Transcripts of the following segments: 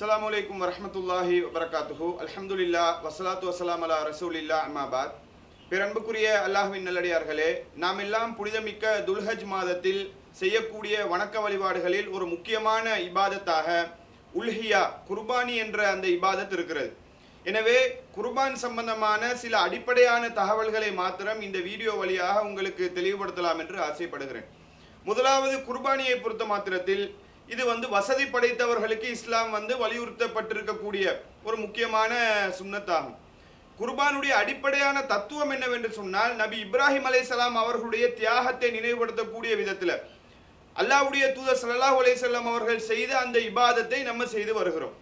அஸ்லாம் அலைக்கும் வரமத்துல்லாஹி வபரகாத்துஹு அலமதுல்லா வசலாத்து வசலாம் அலா ரசூலில்லா அம்மாபாத் பிறன்புக்குரிய அல்லாஹ்வின் நல்லடியார்களே நாம் எல்லாம் புனிதமிக்க துல்ஹஜ் மாதத்தில் செய்யக்கூடிய வணக்க வழிபாடுகளில் ஒரு முக்கியமான இபாதத்தாக உல்ஹியா குர்பானி என்ற அந்த இபாதத் இருக்கிறது. எனவே குர்பான் சம்பந்தமான சில அடிப்படையான தகவல்களை மாத்திரம் இந்த வீடியோ வழியாக உங்களுக்கு தெளிவுபடுத்தலாம் என்று ஆசைப்படுகிறேன். முதலாவது குர்பானியை பொறுத்த மாத்திரத்தில் இது வந்து வசதி படைத்தவர்களுக்கு இஸ்லாம் வந்து வலியுறுத்தப்பட்டிருக்கக்கூடிய ஒரு முக்கியமான சுண்ணத்தாகும். குர்பானுடைய அடிப்படையான தத்துவம் என்னவென்று சொன்னால் நபி இப்ராஹிம் அலைசலாம் அவர்களுடைய தியாகத்தை நினைவுபடுத்தக்கூடிய விதத்தில் அல்லாஹ்வுடைய தூதர் சல்லாஹ் அலைசல்லாம் அவர்கள் செய்த அந்த இபாதத்தை நம்ம செய்து வருகிறோம்.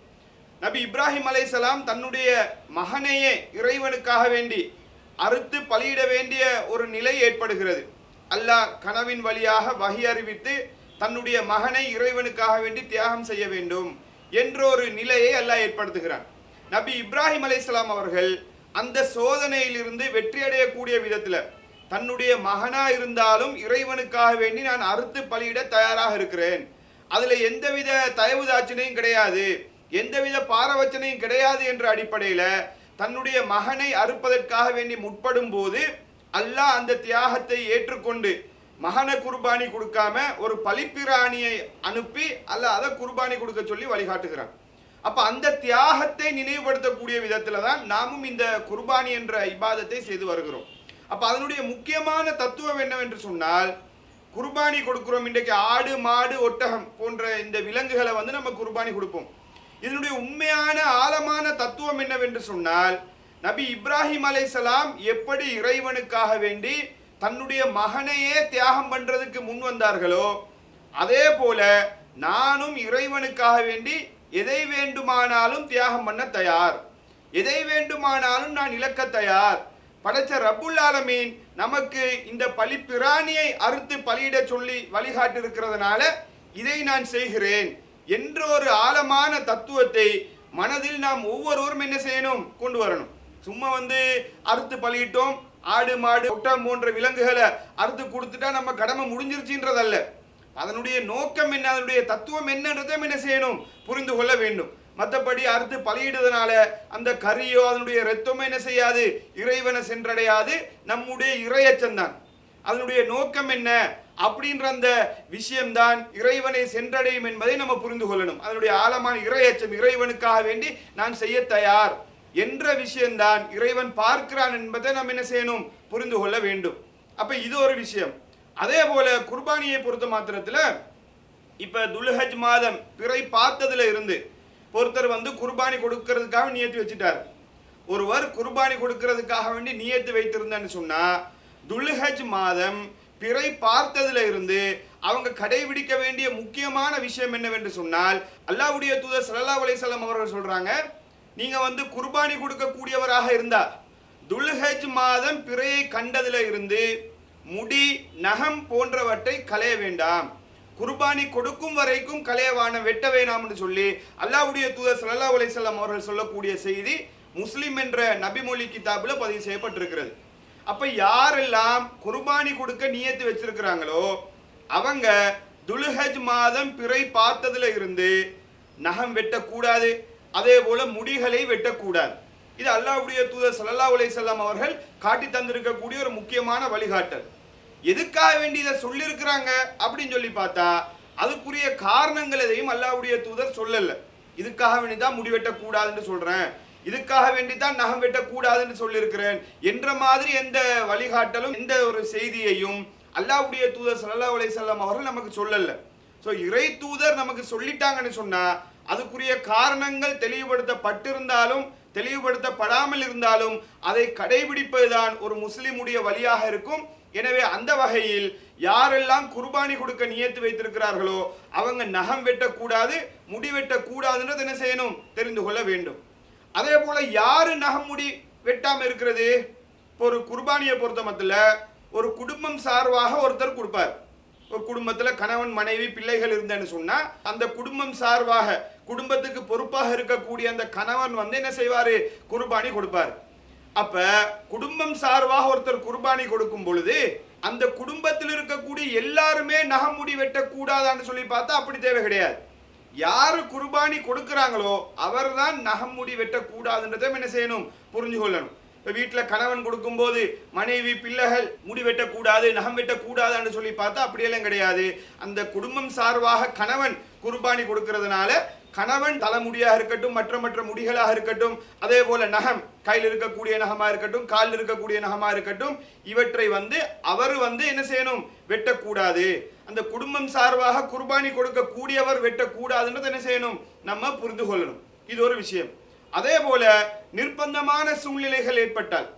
நபி இப்ராஹிம் அலைசலாம் தன்னுடைய மகனையே இறைவனுக்காக வேண்டி அறுத்து பலியிட வேண்டிய ஒரு நிலை ஏற்படுகிறது. அல்லாஹ் கனவின் வழியாக வகி அறிவித்து தன்னுடைய மகனை இறைவனுக்காக வேண்டி தியாகம் செய்ய வேண்டும் என்ற ஒரு நிலையை அல்லாஹ் ஏற்படுத்துகிறான். நபி இப்ராஹிம் அலைஹிஸ்ஸலாம் அவர்கள் அந்த சோதனையிலிருந்து வெற்றி அடையக்கூடிய விதத்தில் தன்னுடைய மகனாக இருந்தாலும் இறைவனுக்காக வேண்டி நான் அறுத்து பலியிட தயாராக இருக்கிறேன். அதில் எந்தவித தயவு தாட்சணையும் கிடையாது எந்தவித பாரவச்சனையும் கிடையாது என்ற அடிப்படையில் தன்னுடைய மகனை அறுப்பதற்காக வேண்டி முற்படும் போது அல்லாஹ் அந்த தியாகத்தை ஏற்றுக்கொண்டு மகன குர்பானி கொடுக்காம ஒரு பலிப்பிராணியை அனுப்பி அல்ல அதை குர்பானி கொடுக்க சொல்லி வழிகாட்டுகிறான். அப்போ அந்த தியாகத்தை நினைவுபடுத்தக்கூடிய விதத்தில் தான் நாமும் இந்த குர்பானி என்ற இபாதத்தை செய்து வருகிறோம். அப்போ அதனுடைய முக்கியமான தத்துவம் என்னவென்று சொன்னால் குர்பானி கொடுக்குறோம் இன்றைக்கு ஆடு மாடு ஒட்டகம் போன்ற இந்த விலங்குகளை வந்து நம்ம குர்பானி கொடுப்போம். இதனுடைய உண்மையான ஆழமான தத்துவம் என்னவென்று சொன்னால் நபி இப்ராஹிம் அலைசலாம் எப்படி இறைவனுக்காக வேண்டி தன்னுடைய மகனையே தியாகம் பண்றதுக்கு முன் வந்தார்களோ அதே போல நானும் இறைவனுக்காக வேண்டி எதை வேண்டுமானாலும் தியாகம் பண்ண தயார். எதை வேண்டுமானாலும் நான் இழக்க தயார். படைச்ச ரப்புல் ஆலமீன் நமக்கு இந்த பலி பிராணியை அறுத்து பலியிட சொல்லி வழிகாட்டு இருக்கிறதுனால இதை நான் செய்கிறேன் என்ற ஒரு ஆழமான தத்துவத்தை மனதில் நாம் ஒவ்வொருவரும் என்ன செய்யணும்? கொண்டு வரணும். சும்மா வந்து அறுத்து பலியிட்டோம் ஆடு மாடு ஒட்டம் போன்ற விலங்குகளை அறுத்து கொடுத்துட்டா நம்ம கடமை முடிஞ்சிருச்சுன்றதல்ல. அதனுடைய நோக்கம் என்ன? அதனுடைய தத்துவம் என்னன்றதையும் என்ன செய்யணும்? புரிந்து கொள்ள வேண்டும். மற்றபடி அறுத்து பலியிடுறதுனால அந்த கறியோ அதனுடைய ரத்தமோ என்ன செய்யாது? இறைவனை சென்றடையாது. நம்முடைய இறையச்சந்தான் அதனுடைய நோக்கம் என்ன? அப்படின்ற அந்த விஷயம்தான் இறைவனை சென்றடையும் என்பதை நம்ம புரிந்து கொள்ளணும். அதனுடைய ஆழமான இறையச்சம் இறைவனுக்காக வேண்டி நான் செய்ய தயார். என்ற விஷயம்தான் இறைவன் பார்க்கிறான் என்பதை நம்ம என்ன செய்யணும்? புரிந்து கொள்ள வேண்டும். அப்ப இது ஒரு விஷயம். அதே போல குர்பானியை பொறுத்த மாத்திரத்துல இப்ப துல்ஹஜ் மாதம் பிறை பார்த்ததுல இருந்து ஒருத்தர் வந்து குர்பானி கொடுக்கறதுக்காக நியத்து வச்சுட்டார். ஒருவர் குர்பானி கொடுக்கறதுக்காக வேண்டி நியத்து வைத்திருந்தேன்னு சொன்னா துல்ஹஜ் மாதம் பிறை பார்த்ததுல இருந்து அவங்க கடைபிடிக்க வேண்டிய முக்கியமான விஷயம் என்னவென்று சொன்னால் அல்லாவுடைய தூதர் சல்லா அலிசல்லாம் அவர்கள் சொல்றாங்க நீங்க வந்து குர்பானி கொடுக்கக்கூடியவராக இருந்தா துல்ஹஜ் மாதம் பிறையை கண்டதில் இருந்து முடி நகம் போன்றவற்றை களைய வேண்டாம். குர்பானி கொடுக்கும் வரைக்கும் கலையவான வெட்ட வேணாம்னு சொல்லி அல்லாஹ்வுடைய தூதர் சல்லா அலிசல்லாம் அவர்கள் சொல்லக்கூடிய செய்தி முஸ்லீம் என்ற நபிமொழி கிதாபில் பதிவு செய்யப்பட்டிருக்கிறது. அப்போ யாரெல்லாம் குர்பானி கொடுக்க நியத்து வச்சிருக்கிறாங்களோ அவங்க துலுஹஜ் மாதம் பிறை பார்த்ததுல இருந்து நகம் வெட்டக்கூடாது. அதே போல முடிகளை வெட்டக்கூடாது. இது அல்லாஹ்வுடைய தூதர் சல்லா உலை செல்லாம் அவர்கள் காட்டி தந்திருக்கக்கூடிய ஒரு முக்கியமான வழிகாட்டல். எதுக்காக வேண்டி இதை சொல்லியிருக்கிறாங்க அப்படின்னு சொல்லி பார்த்தா அதுக்குரிய காரணங்கள் எதையும் அல்லாவுடைய தூதர் சொல்லல. இதுக்காக வேண்டி தான் முடி வெட்டக்கூடாதுன்னு சொல்றேன். இதுக்காக வேண்டி தான் நகம் வெட்டக்கூடாதுன்னு சொல்லியிருக்கிறேன் என்ற மாதிரி எந்த வழிகாட்டலும் எந்த ஒரு செய்தியையும் அல்லாவுடைய தூதர் சல்லா உலை வஸல்லம் அவர்கள் நமக்கு சொல்லல. ஸோ இறை தூதர் நமக்கு சொல்லிட்டாங்கன்னு சொன்னா அதுக்குரிய காரணங்கள் தெளிவுபடுத்தப்பட்டிருந்தாலும் தெளிவுபடுத்தப்படாமல் இருந்தாலும் அதை கடைபிடிப்பதுதான் ஒரு முஸ்லிமுடைய வழியாக இருக்கும். எனவே அந்த வகையில் யாரெல்லாம் குர்பானி கொடுக்க நியத்து வைத்திருக்கிறார்களோ அவங்க நகம் வெட்டக்கூடாது முடி வெட்டக்கூடாதுன்றது என்ன செய்யணும்? தெரிந்து கொள்ள வேண்டும். அதே போல யாரு நகம் முடி வெட்டாமல் இருக்கிறது? இப்போ ஒரு குர்பானியை பொறுத்த மத்தில ஒரு குடும்பம் சார்பாக ஒருத்தர் கொடுப்பார். ஒரு குடும்பத்தில் கணவன் மனைவி பிள்ளைகள் இருந்தேன்னு சொன்னால் அந்த குடும்பம் சார்பாக குடும்பத்துக்கு பொறுப்பாக இருக்கக்கூடிய அந்த கணவன் வந்து என்ன செய்வார்? குர்பானி கொடுப்பார். அப்போ குடும்பம் சார்பாக ஒருத்தர் குர்பானி கொடுக்கும் பொழுது அந்த குடும்பத்தில் இருக்கக்கூடிய எல்லாருமே நகமுடி வெட்டக்கூடாதான்னு சொல்லி பார்த்தா அப்படி தேவை கிடையாது. யார் குர்பானி கொடுக்குறாங்களோ அவர்தான் நகம் முடி வெட்டக்கூடாதுன்றதை என்ன செய்யணும்? புரிஞ்சு கொள்ளணும் இப்போ வீட்டில் கணவன் கொடுக்கும்போது மனைவி பிள்ளைகள் முடி வெட்டக்கூடாது நகம் வெட்டக்கூடாதுன்னு சொல்லி பார்த்தா அப்படியெல்லாம் கிடையாது. அந்த குடும்பம் சார்பாக கணவன் குர்பானி கொடுக்கறதுனால கணவன் தலைமுடியாக இருக்கட்டும் மற்ற மற்ற முடிகளாக இருக்கட்டும் அதே போல நகம் கையில் இருக்கக்கூடிய நகமா இருக்கட்டும் காலில் இருக்கக்கூடிய நகமா இருக்கட்டும் இவற்றை வந்து அவர் வந்து என்ன செய்யணும்? வெட்டக்கூடாது. அந்த குடும்பம் சார்பாக குர்பானி கொடுக்கக்கூடியவர் வெட்டக்கூடாதுன்றது என்ன செய்யணும்? நம்ம புரிந்து கொள்ளணும். இது ஒரு விஷயம். அதே போல நிர்பந்தமான சூழ்நிலைகள் ஏற்பட்டால்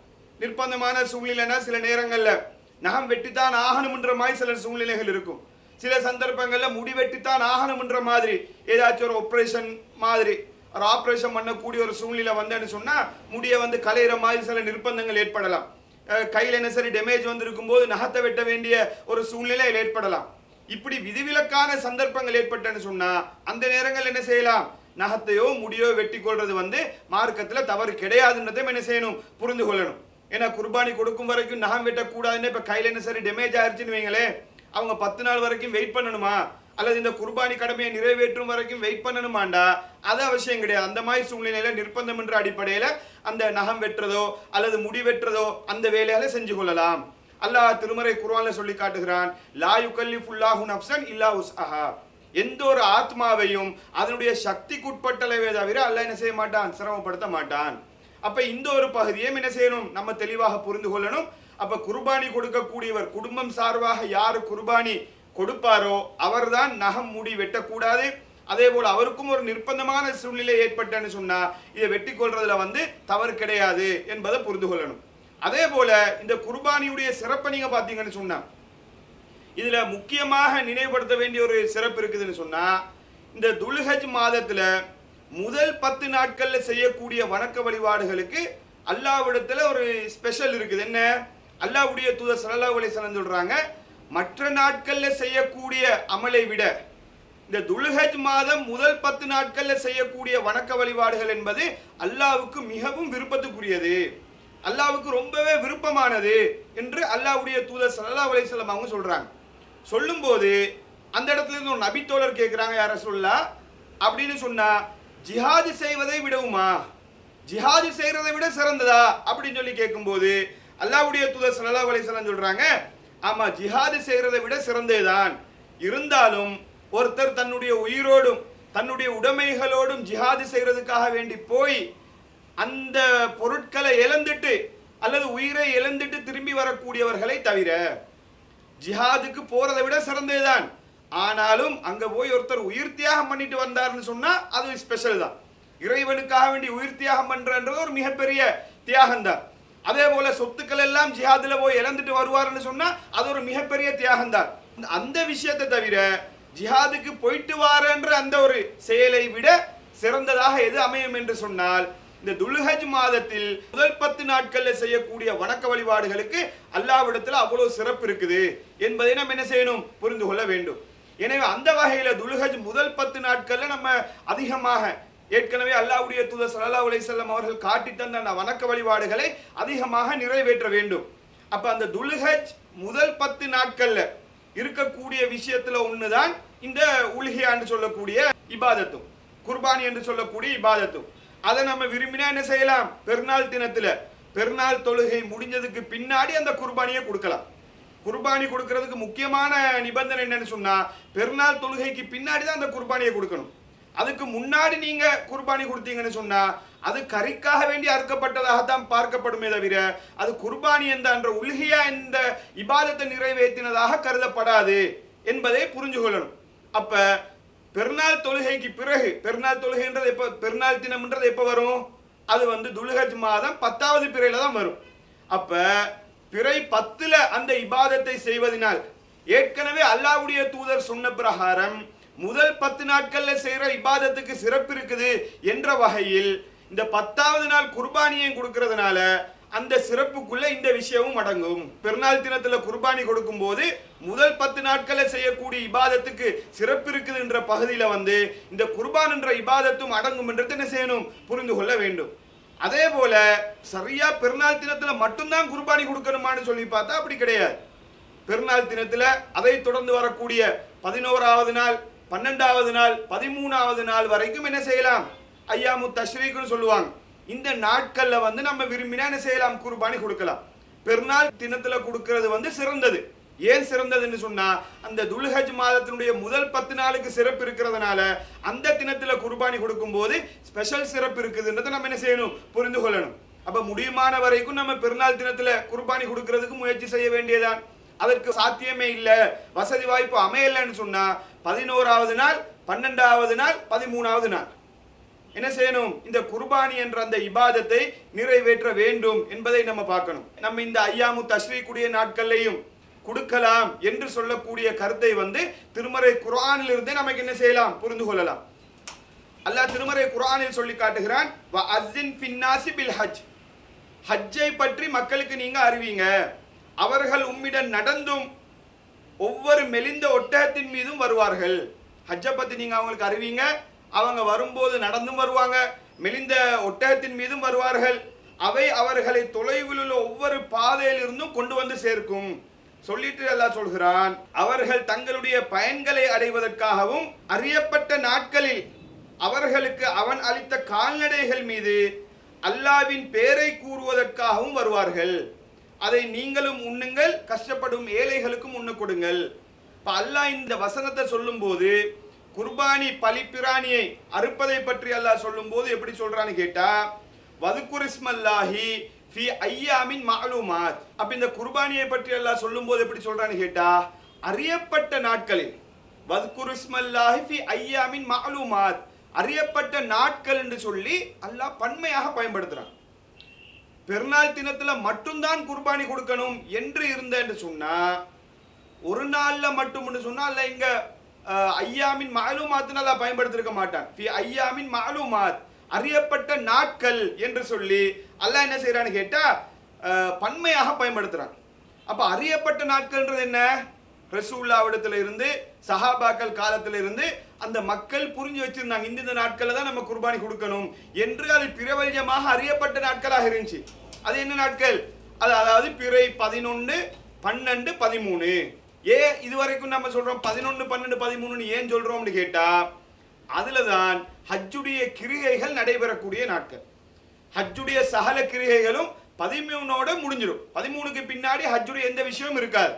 நிர்பந்தமான சூழ்நிலைனா சில நேரங்களில் நகம் வெட்டித்தான் ஆகணும்ன்ற மாதிரி சில சூழ்நிலைகள் இருக்கும். சில சந்தர்ப்பங்களில் முடி வெட்டித்தான் ஆகணும்ன்ற மாதிரி ஏதாச்சும் ஒரு ஆப்ரேஷன் மாதிரி ஒரு ஆப்ரேஷன் பண்ணக்கூடிய ஒரு சூழ்நிலை வந்தேன்னு சொன்னால் முடியை வந்து கலையிற மாதிரி சில நிர்பந்தங்கள் ஏற்படலாம். கையில் என்ன சரி டேமேஜ் வந்திருக்கும் போது நகத்தை வெட்ட வேண்டிய ஒரு சூழ்நிலை ஏற்படலாம். இப்படி விதிவிலக்கான சந்தர்ப்பங்கள் ஏற்பட்டேன்னு சொன்னால் அந்த நேரங்கள் என்ன செய்யலாம்? நகத்தையோ முடியோ வெட்டி கொள்றது வந்து மார்க்கத்தில் தவறு கிடையாதுன்றதையும் என்ன செய்யணும்? புரிந்து கொள்ளணும். ஏன்னா குர்பானி கொடுக்கும் வரைக்கும் நகம் வெட்டக்கூடாதுன்னு இப்போ கையில் என்ன சரி டேமேஜ் ஆயிடுச்சுன்னு வைங்களேன் அவங்க பத்து நாள் வரைக்கும் வெயிட் பண்ணணுமா? அல்லது இந்த குர்பானி கடமையை நிறைவேற்றும் வரைக்கும் வெயிட் பண்ணணுமாண்டா? அது அவசியம் கிடையாது. அந்த மாதிரி சூழ்நிலையில் நிர்பந்தம் என்ற அடிப்படையில் அந்த நகம் வெட்டுறதோ அல்லது முடி வெட்டுறதோ அந்த வேலையால செஞ்சு கொள்ளலாம். அல்லாஹ் திருமறை குர்வானில் சொல்லி காட்டுகிறான் லா யுகல்லிஃபுல்லாஹு அப்சன் இல்லா உஸ் அஹா எந்த ஒரு ஆத்மாவையும் அதனுடைய சக்திக்குட்பட்டளவே தவிர அல்ல என்ன செய்ய மாட்டான்? சிரமப்படுத்த மாட்டான். அப்ப இந்த ஒரு பகுதியும் என்ன செய்யணும்? நம்ம தெளிவாக புரிந்து கொள்ளணும். அப்ப குர்பானி கொடுக்கக்கூடியவர் குடும்பம் சார்பாக யார் குர்பானி கொடுப்பாரோ அவர்தான் நகம் மூடி வெட்டக்கூடாது. அதே போல அவருக்கும் ஒரு நிர்பந்தமான சூழ்நிலை ஏற்பட்டன்னு சொன்னா இதை வெட்டி கொள்றதுல வந்து தவறு கிடையாது என்பதை புரிந்து கொள்ளணும். அதே போல இந்த குர்பானியுடைய சிறப்பை நீங்க பாத்தீங்கன்னு சொன்னா இதில் முக்கியமாக நினைவுபடுத்த வேண்டிய ஒரு சிறப்பு இருக்குதுன்னு சொன்னால் இந்த துல்ஹஜ் மாதத்தில் முதல் பத்து நாட்களில் செய்யக்கூடிய வணக்க வழிபாடுகளுக்கு அல்லாவிடத்தில் ஒரு ஸ்பெஷல் இருக்குது. என்ன? அல்லாவுடைய தூதர் சல்லா அலிசலம் சொல்கிறாங்க மற்ற நாட்களில் செய்யக்கூடிய அமலை விட இந்த துல்ஹஜ் மாதம் முதல் பத்து நாட்களில் செய்யக்கூடிய வணக்க வழிபாடுகள் என்பது அல்லாவுக்கு மிகவும் விருப்பத்துக்குரியது. அல்லாவுக்கு ரொம்பவே விருப்பமானது என்று அல்லாவுடைய தூதர் சல்லா அலிசல்லாம் அவங்க சொல்கிறாங்க சொல்லும்போது அந்த இடத்துல இருந்து ஒரு நபித்தோழர் கேட்குறாங்க யார சொல்லா அப்படின்னு சொன்னா ஜிஹாது செய்வதை விடவுமா? ஜிஹாது செய்யறதை விட சிறந்ததா? அப்படின்னு சொல்லி கேட்கும்போது அல்லாவுடைய தூதர் சல்லா அலைஹி வஸல்லம் சொல்றாங்க ஆமா ஜிஹாது செய்யறதை விட சிறந்ததுதான். இருந்தாலும் ஒருத்தர் தன்னுடைய உயிரோடும் தன்னுடைய உடைமைகளோடும் ஜிஹாது செய்யறதுக்காக வேண்டி போய் அந்த பொருட்களை இழந்துட்டு அல்லது உயிரை இழந்துட்டு திரும்பி வரக்கூடியவர்களை தவிர ஜிஹாதுக்கு போறதை விட சிறந்ததுதான் ஆனாலும் அங்க போய் ஒருத்தர் உயிர் தியாகம் பண்ணிட்டு வந்தாருன்னு சொன்னா அது ஸ்பெஷல் தான். இறைவனுக்காக வேண்டி உயிர் தியாகம் பண்றன்றது ஒரு மிகப்பெரிய தியாகம் தான் அதே போல சொத்துக்கள் எல்லாம் ஜிஹாதுல போய் இழந்துட்டு வருவாருன்னு சொன்னா அது ஒரு மிகப்பெரிய தியாகம் தான் அந்த விஷயத்தை தவிர ஜிஹாதுக்கு போயிட்டு வாரன்ற அந்த ஒரு செயலை விட சிறந்ததாக எது அமையும் என்று சொன்னால் இந்த துல்ஹஜ் மாதத்தில் முதல் பத்து நாட்களில் செய்யக்கூடிய வணக்க வழிபாடுகளுக்கு அல்லாவிடத்தில் அவ்வளவு சிறப்பு இருக்குது என்பதை நம்ம என்ன செய்யணும்? புரிந்து கொள்ள வேண்டும். எனவே அந்த வகையில் துல்ஹஜ் முதல் பத்து நாட்களில் நம்ம அதிகமாக ஏற்கனவே அல்லாவுடைய தூதர் சல்லா அலைஹி அவர்கள் காட்டி தந்த அந்த வணக்க வழிபாடுகளை அதிகமாக நிறைவேற்ற வேண்டும். அப்ப அந்த துல்ஹஜ் முதல் பத்து நாட்களில் இருக்கக்கூடிய விஷயத்துல ஒண்ணுதான் இந்த உல்ஹியான்னு சொல்லக்கூடிய இபாதத்தும் குர்பானி என்று சொல்லக்கூடிய இபாதத்தும். அதை நம்ம விரும்பினா என்ன செய்யலாம்? பெருநாள் தினத்துல பெருநாள் தொழுகை முடிஞ்சதுக்கு பின்னாடி அந்த குர்பானியை கொடுக்கலாம். குர்பானி கொடுக்கறதுக்கு முக்கியமான நிபந்தனை என்னன்னு சொன்னா பெருநாள் தொழுகைக்கு பின்னாடி தான் அந்த குர்பானியை கொடுக்கணும். அதுக்கு முன்னாடி நீங்க குர்பானி கொடுத்தீங்கன்னு சொன்னா அது கறிக்காக வேண்டி அறுக்கப்பட்டதாகத்தான் பார்க்கப்படுமே தவிர அது குர்பானி என்ற அன்ற உல்ஹியா இந்த இபாதத்தை நிறைவேற்றினதாக கருதப்படாது என்பதை புரிஞ்சு கொள்ளணும் அப்ப பெருநாள் தொழுகைக்கு பிறகு பெருநாள் தொழுகைன்றது எப்போ பெருநாள் தினம்ன்றது எப்போ வரும்? அது வந்து துலுகஜ் மாதம் பத்தாவது பிறையில் தான் வரும். அப்போ பிறை பத்தில் அந்த இபாதத்தை செய்வதனால் ஏற்கனவே அல்லாஹ்வுடைய தூதர் சொன்ன பிரகாரம் முதல் பத்து நாட்களில் செய்கிற இபாதத்துக்கு சிறப்பு இருக்குது என்ற வகையில் இந்த பத்தாவது நாள் குர்பானியை கொடுக்கறதுனால அந்த சிறப்புக்குள்ள இந்த விஷயமும் அடங்கும். பெருநாள் தினத்தில் குர்பானி கொடுக்கும் போது முதல் பத்து நாட்களை செய்யக்கூடிய இபாதத்துக்கு சிறப்பு இருக்குது என்ற பகுதியில் வந்து இந்த குர்பான் என்ற இபாதத்தும் அடங்கும் என்றது என்ன செய்யணும்? புரிந்து கொள்ள வேண்டும். அதே போல சரியா பெருநாள் தினத்துல மட்டும்தான் குர்பானி கொடுக்கணுமான்னு சொல்லி பார்த்தா அப்படி கிடையாது. பெருநாள் தினத்துல அதை தொடர்ந்து வரக்கூடிய பதினோராவது நாள் பன்னெண்டாவது நாள் பதிமூணாவது நாள் வரைக்கும் என்ன செய்யலாம்? ஐயாமு தஷ்ரீக்குன்னு சொல்லுவாங்க. இந்த நாட்களில் வந்து நம்ம விரும்பினா என்ன செய்யலாம்? குர்பானி கொடுக்கலாம். பெருநாள் தினத்துல கொடுக்கறது வந்து சிறந்தது. ஏன் சிறந்ததுன்னு சொன்னா அந்த துல்ஹஜ் மாதத்தினுடைய முதல் பத்து நாளுக்கு சிறப்பு இருக்கிறதுனால அந்த தினத்துல குர்பானி கொடுக்கும்போது ஸ்பெஷல் சிறப்பு இருக்குதுன்றதை நம்ம என்ன செய்யணும்? புரிந்து கொள்ளணும். அப்ப முடியுமான வரைக்கும் நம்ம பெருநாள் தினத்துல குர்பானி கொடுக்கறதுக்கு முயற்சி செய்ய வேண்டியதான் அதற்கு சாத்தியமே இல்லை. வசதி வாய்ப்பு அமையலைன்னு சொன்னா பதினோராவது நாள் பன்னெண்டாவது நாள் பதிமூணாவது நாள். என்ன செய்யணும்? இந்த குர்பானி என்ற அந்த இபாதத்தை நிறைவேற்ற வேண்டும் என்பதை நம்ம பார்க்கணும். நம்ம இந்த ஐயாமு தஸ்ரீக்குடைய நாட்கள்லையும் கொடுக்கலாம் என்று சொல்லக்கூடிய கருத்தை வந்து திருமறை குரானில் இருந்தே நமக்கு என்ன செய்யலாம்? புரிந்து கொள்ளலாம். அல்லாஹ் திருமறை குர்ஆனில் சொல்லி காட்டுகிறான் வ பில் ஹஜ். ஹஜ்ஜை பற்றி மக்களுக்கு நீங்க அறிவிங்க. அவர்கள் உம்மிடம் நடந்தும் ஒவ்வொரு மெலிந்த ஒட்டகத்தின் மீதும் வருவார்கள். ஹஜ்ஜை பற்றி நீங்க அவங்களுக்கு அறிவிங்க. அவங்க வரும்போது நடந்தும் வருவாங்க மெலிந்த ஒட்டகத்தின் மீதும் வருவார்கள். அவை அவர்களை தொலைவில் உள்ள ஒவ்வொரு பாதையிலிருந்தும் கொண்டு வந்து சேர்க்கும். சொல்லிட்டு அல்லாஹ் சொல்கிறான் அவர்கள் தங்களுடைய பயன்களை அடைவதற்காகவும் அறியப்பட்ட நாட்களில் அவர்களுக்கு அவன் அளித்த கால்நடைகள் மீது அல்லாவின் பேரை கூறுவதற்காகவும் வருவார்கள். அதை நீங்களும் உண்ணுங்கள் கஷ்டப்படும் ஏழைகளுக்கும் உண்ண கொடுங்கள். இப்போ அல்லாஹ் இந்த வசனத்தை சொல்லும்போது குர்பானி பலிப்பிராணியை அறுப்பதை பற்றி அல்லாஹ் சொல்லும்போது எப்படி சொல்கிறான்னு கேட்டால் வதுக்குரிஸ்மல்லாஹி ஃபி ஐயாமின் மாலுமாத். அப்போ இந்த குர்பானியை பற்றி அல்லாஹ் சொல்லும்போது எப்படி சொல்றான்னு கேட்டா அறியப்பட்ட நாட்களில் வத்குருஸ்மல்லாஹி ஃபி ஐயாமின் மாலுமாத். அறியப்பட்ட நாட்கள் என்று சொல்லி அல்லாஹ் பன்மையாக பயன்படுத்துறான். பெருநாள் தினத்துல மட்டும்தான் குர்பானி கொடுக்கணும் என்று இருந்த என்று சொன்னா ஒரு நாள்ல மட்டும்னு சொன்னால் அல்ல இங்க ஐயாமின் மாலுமாத்துன்னு அல்லாஹ் பயன்படுத்திருக்க மாட்டான். ஃபி ஐயாமின் மாலுமாத். அறியப்பட்ட நாட்கள் என்று சொல்லி அல்லாஹ் என்ன செய்கிறான்னு கேட்டால் பன்மையாக பயன்படுத்துகிறான் அப்போ அறியப்பட்ட நாட்கள்ன்றது என்ன? ரசூல்லாவிடத்தில் இருந்து சஹாபாக்கள் காலத்தில் இருந்து அந்த மக்கள் புரிஞ்சு வச்சிருந்தாங்க இந்த இந்த தான் நம்ம குர்பானி கொடுக்கணும் என்று அது பிரபல்யமாக அறியப்பட்ட நாட்களாக இருந்துச்சு. அது என்ன நாட்கள்? அது அதாவது பிறை பதினொன்று பன்னெண்டு பதிமூணு. ஏன் இது வரைக்கும் நம்ம சொல்கிறோம் பதினொன்று பன்னெண்டு பதிமூணுன்னு ஏன் சொல்கிறோம்னு கேட்டால் அதில் தான் ஹஜ்ஜுடைய கிரிகைகள் நடைபெறக்கூடிய நாட்கள். ஹஜ்ஜுடைய சகல கிரிகைகளும் பதிமூணோட முடிஞ்சிடும். பதிமூணுக்கு பின்னாடி ஹஜ்ஜுடைய எந்த விஷயமும் இருக்காது.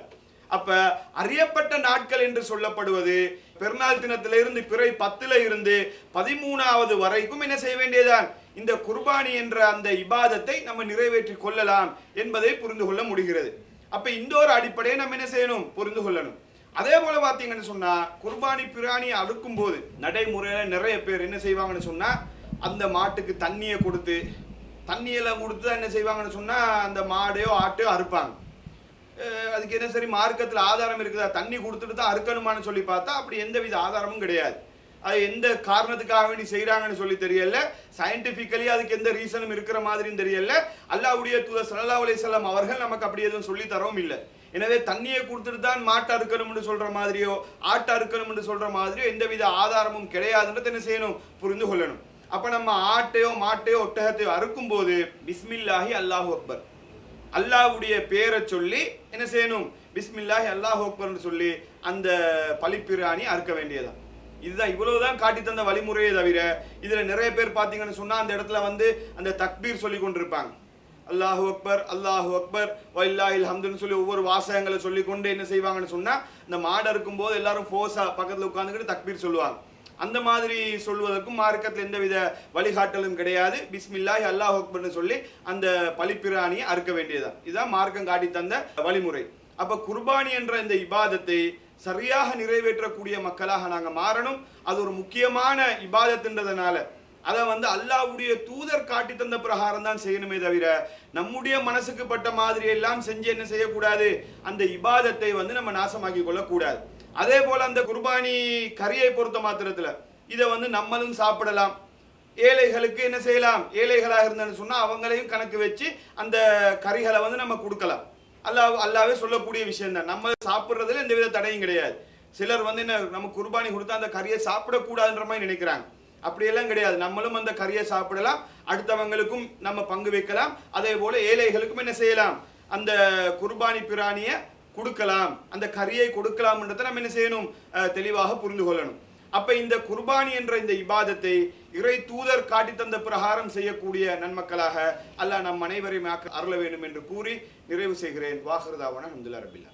அப்ப அறியப்பட்ட நாட்கள் என்று சொல்லப்படுவது பெருநாள் தினத்திலிருந்து பிறை பத்துல இருந்து பதிமூணாவது வரைக்கும் என்ன செய்ய வேண்டியதான் இந்த குர்பானி என்ற அந்த இபாதத்தை நம்ம நிறைவேற்றி கொள்ளலாம் என்பதை புரிந்து கொள்ள முடிகிறது. அப்ப இந்த ஒரு அடிப்படையை நம்ம என்ன செய்யணும்? புரிந்து கொள்ளணும். அதே போல பாத்தீங்கன்னு சொன்னா குர்பானி பிராணியை அடுக்கும் போது நடைமுறையில நிறைய பேர் என்ன செய்வாங்கன்னு சொன்னா அந்த மாட்டுக்கு தண்ணியை கொடுத்து தண்ணியெல்லாம் கொடுத்து தான் என்ன செய்வாங்கன்னு சொன்னால் அந்த மாடையோ ஆட்டையோ அறுப்பாங்க. அதுக்கு என்ன சரி மார்க்கத்தில் ஆதாரம் இருக்குதா? தண்ணி கொடுத்துட்டு தான் அறுக்கணுமான்னு சொல்லி பார்த்தா அப்படி எந்தவித ஆதாரமும் கிடையாது. அது எந்த காரணத்துக்காக வேண்டி செய்கிறாங்கன்னு சொல்லி தெரியல. சயின்டிஃபிக்கலி அதுக்கு எந்த ரீசனும் இருக்கிற மாதிரியும் தெரியல. அல்லாவுடைய தூதர் சல்லா அலிசல்லாம் அவர்கள் நமக்கு அப்படி எதுவும் சொல்லி தரவும் இல்லை. எனவே தண்ணியை கொடுத்துட்டு தான் மாட்டை அறுக்கணும்னு சொல்கிற மாதிரியோ ஆட்டை அறுக்கணும்னு சொல்கிற மாதிரியோ எந்தவித ஆதாரமும் கிடையாதுன்றது என்ன செய்யணும்? புரிந்து கொள்ளணும். அப்போ நம்ம ஆட்டையோ மாட்டையோ ஒட்டகத்தையோ அறுக்கும் போது பிஸ்மில்லாஹி அல்லாஹு அக்பர். அல்லாஹ்வுடைய பேரை சொல்லி என்ன செய்யணும்? பிஸ்மில்லாஹி அல்லாஹ் அக்பர்னு சொல்லி அந்த பழிப்பிராணி அறுக்க வேண்டியதான் இதுதான் இவ்வளவுதான் காட்டி தந்த வழிமுறையே தவிர இதில் நிறைய பேர் பார்த்தீங்கன்னு சொன்னால் அந்த இடத்துல வந்து அந்த தக்பீர் சொல்லி கொண்டிருப்பாங்க. அல்லாஹு அக்பர் அல்லாஹு அக்பர் வல்லாஹில் ஹம்துன்னு சொல்லி ஒவ்வொரு வாசகங்களை சொல்லி கொண்டு என்ன செய்வாங்கன்னு சொன்னால் இந்த மாடு இருக்கும்போது எல்லாரும் ஃபோஸாக பக்கத்தில் உட்காந்துக்கிட்டு தக்பீர் சொல்லுவாங்க. அந்த மாதிரி சொல்வதற்கும் மார்க்கத்தில் எந்தவித வழிகாட்டலும் கிடையாது. பிஸ்மில்லாஹி அல்லாஹ் அக்பர்னு சொல்லி அந்த பலிப்பிராணியை அறுக்க வேண்டியதுதான். இதுதான் மார்க்கம் காட்டி தந்த வழிமுறை. அப்ப குர்பானி என்ற இந்த இபாதத்தை சரியாக நிறைவேற்றக்கூடிய மக்களாக நாங்க மாறணும். அது ஒரு முக்கியமான இபாதத்துன்றதுனால. அதை வந்து அல்லாஹ்வுடைய தூதர் காட்டி தந்த பிரகாரம் தான் செய்யணுமே தவிர நம்முடைய மனசுக்கு பட்ட மாதிரி எல்லாம் செஞ்சு என்ன செய்யக்கூடாது? அந்த இபாதத்தை வந்து நம்ம நாசமாக்கி கொள்ளக்கூடாது. அதே போல் அந்த குர்பானி கறியை பொறுத்த மாத்திரத்தில் இதை வந்து நம்மளும் சாப்பிடலாம். ஏழைகளுக்கு என்ன செய்யலாம்? ஏழைகளாக இருந்தேன்னு சொன்னால் அவங்களையும் கணக்கு வச்சு அந்த கறிகளை வந்து நம்ம கொடுக்கலாம். அல்லாஹ் அல்லாவே சொல்லக்கூடிய விஷயம் தான். நம்ம சாப்பிட்றதுல எந்த வித தடையும் கிடையாது. சிலர் வந்து என்ன நம்ம குர்பானி கொடுத்தா அந்த கறியை சாப்பிடக்கூடாதுன்ற மாதிரி நினைக்கிறாங்க. அப்படியெல்லாம் கிடையாது. நம்மளும் அந்த கறியை சாப்பிடலாம். அடுத்தவங்களுக்கும் நம்ம பங்கு வைக்கலாம். அதே போல் ஏழைகளுக்கும் என்ன செய்யலாம்? அந்த குர்பானி பிராணியை கொடுக்கலாம். அந்த கறியை கொடுக்கலாம்ன்றதை நம்ம என்ன செய்யணும்? தெளிவாக புரிந்து கொள்ளணும். அப்ப இந்த குர்பானி என்ற இந்த இபாதத்தை இறை தூதர் காட்டி தந்த பிரகாரம் செய்யக்கூடிய நன்மக்களாக அல்லாஹ் நம் அனைவரையும் அருள வேண்டும் என்று கூறி நிறைவு செய்கிறேன். வாஹிருதாவான அஹமதுல்லா ரபில்லா